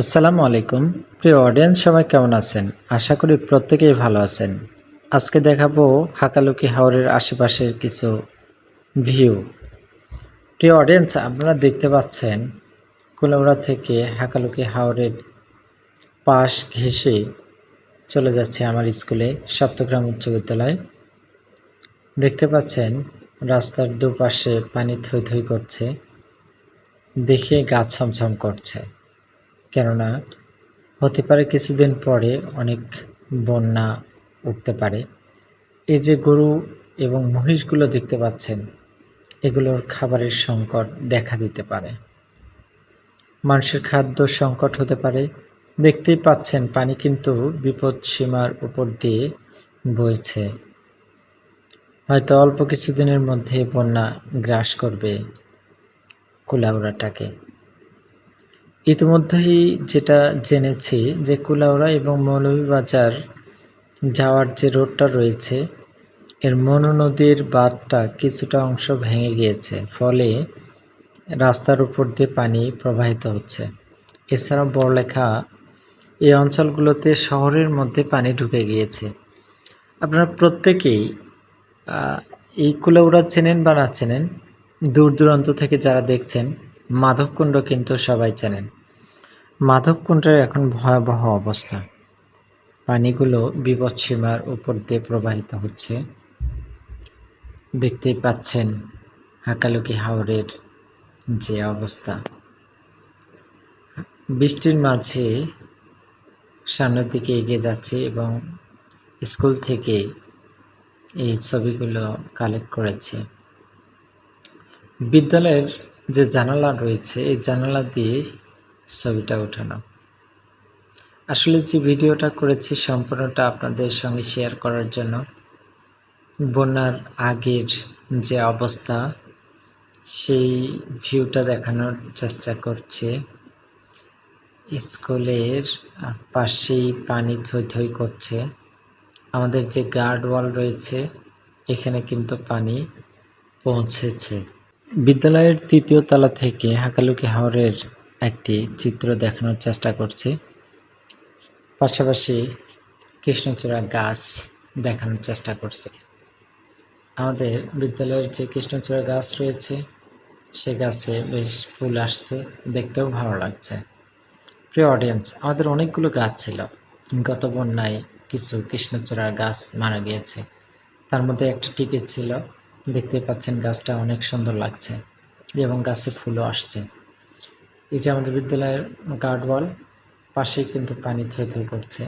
আসসালামু আলাইকুম। প্রিয় অডিয়েন্স সবাই কেমন আছেন? আশা করি প্রত্যেকেই ভালো আছেন। আজকে দেখাবো হাকালুকি হাওরের আশেপাশের কিছু ভিউ প্রিয় অডিয়েন্স আপনারা দেখতে পাচ্ছেন কুলাউড়া থেকে হাকালুকি হাওরের পাশ ঘেঁষে চলে যাচ্ছে আমার স্কুলে সপ্তগ্রাম উচ্চ বিদ্যালয়। দেখতে পাচ্ছেন রাস্তার দুপাশে পানি থই থই করছে, দেখে গা ছমছম করছে। কেননা হতে পারে কিছুদিন পরে অনেক বন্যা উঠতে পারে। এই যে গরু এবং মহিষগুলো দেখতে পাচ্ছেন, এগুলোর খাবারের সংকট দেখা দিতে পারে। মানুষের খাদ্য সংকট হতে পারে। দেখতেই পাচ্ছেন পানি কিন্তু বিপদ সীমার উপর দিয়ে বইছে। হয়তো অল্প কিছুদিনের মধ্যে বন্যা গ্রাস করবে কুলাউড়াটাকে। ইতিমধ্যেই যেটা জেনেছি যে কুলাউড়া এবং মৌলভীবাজার যাওয়ার যে রোডটা রয়েছে, এর মনু নদীর বাঁধটা কিছুটা অংশ ভেঙে গিয়েছে, ফলে রাস্তার উপর দিয়ে পানি প্রবাহিত হচ্ছে। এছাড়া বড়লেখা, এই অঞ্চলগুলোতে শহরের মধ্যে পানি ঢুকে গিয়েছে। আপনারা প্রত্যেকেই এই কুলাউড়া চেনেন বা না চেনেন, দূর দূরান্ত থেকে যারা দেখছেন মাধবকুণ্ড কিন্তু সবাই চেনেন। মাধবকুণ্ডের এখন ভয়াবহ অবস্থা। পানিগুলো বিপদসীমার উপর দিয়ে প্রবাহিত হচ্ছে। দেখতেই পাচ্ছেন হাকালুকি হাওরের যে অবস্থা। বৃষ্টির মাঝে সামনের দিকে এগিয়ে যাচ্ছে এবং স্কুল থেকে এই ছবিগুলো কালেক্ট করেছে। বিদ্যালয়ের যে জানালা রয়েছে, এই জানালা দিয়ে ছবিটা ওঠানো। আসলে যে ভিডিওটা করেছি সম্পূর্ণটা আপনাদের সঙ্গে শেয়ার করার জন্য, বন্যার আগের যে অবস্থা, সেই ভিউটা দেখানোর চেষ্টা করছে। স্কুলের পাশেই পানি থই থই করছে। আমাদের যে গার্ড ওয়াল রয়েছে, এখানে কিন্তু পানি পৌঁছেছে। বিদ্যালয়ের তৃতীয় তলা থেকে হাকালুকি হাওরের একটি চিত্র দেখানোর চেষ্টা করছি। পাশাপাশি কৃষ্ণচূড়া গাছ দেখানোর চেষ্টা করছে। আমাদের বিদ্যালয়ের যে কৃষ্ণচূড়া গাছ রয়েছে, সে গাছে বেশ ফুল আসছে, দেখতেও ভালো লাগছে। প্রিয় অডিয়েন্স আমাদের অনেকগুলো গাছ ছিল। গত বন্যায় কিছু কৃষ্ণচূড়ার গাছ মারা গিয়েছে। তার মধ্যে একটা টিকে ছিল। দেখতে পাচ্ছেন গাছটা অনেক সুন্দর লাগছে এবং গাছে ফুলও আসছে। এই যে আমাদের বিদ্যালয়ের গার্ড গার্ডওয়াল পাশে কিন্তু পানি থই থই করছে।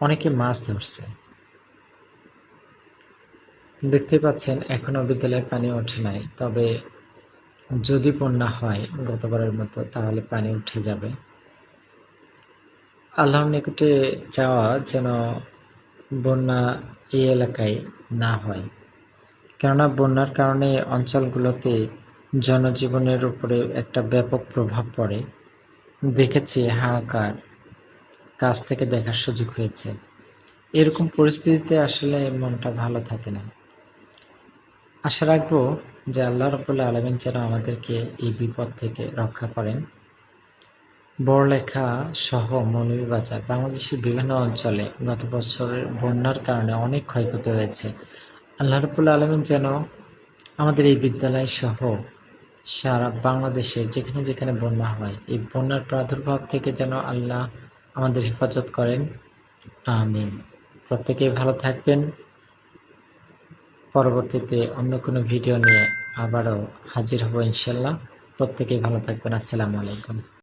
অনেকে মাছ ধরছে। দেখতে পাচ্ছেন এখনও বিদ্যালয়ে পানি ওঠে নাই, তবে যদি বন্যা হয় গতবারের মতো তাহলে পানি উঠে যাবে। আল্লাহর নিকটে চাওয়া যেন বন্যা এই এলাকায় না হয়। কেননা বন্যার কারণে অঞ্চলগুলোতে জনজীবনের উপরে একটা ব্যাপক প্রভাব পড়ে। দেখেছি হাহাকার কাছ থেকে দেখার সুযোগ হয়েছে। এরকম পরিস্থিতিতে আসলে মনটা ভালো থাকে না। আশা রাখব যে আল্লাহ রবুল্লা আলমিন যেন আমাদেরকে এই বিপদ থেকে রক্ষা করেন। বড়লেখা সহ মৌলভীবাজার বাংলাদেশের বিভিন্ন অঞ্চলে গত বছরের বন্যার কারণে অনেক ক্ষয়ক্ষতি হয়েছে। আল্লাহ রবুল্লা আলমিন যেন আমাদের এই বিদ্যালয় সহ সারা বাংলাদেশে যেখানে যেখানে বন্যা হয়, এই বন্যার প্রাদুর্ভাব থেকে যেন আল্লাহ আমাদের হেফাজত করেন। আমিন। প্রত্যেকেই ভালো থাকবেন। পরবর্তীতে অন্য কোনো ভিডিও নিয়ে আবারও হাজির হব ইনশাল্লাহ প্রত্যেকেই ভালো থাকবেন। আসসালামু আলাইকুম।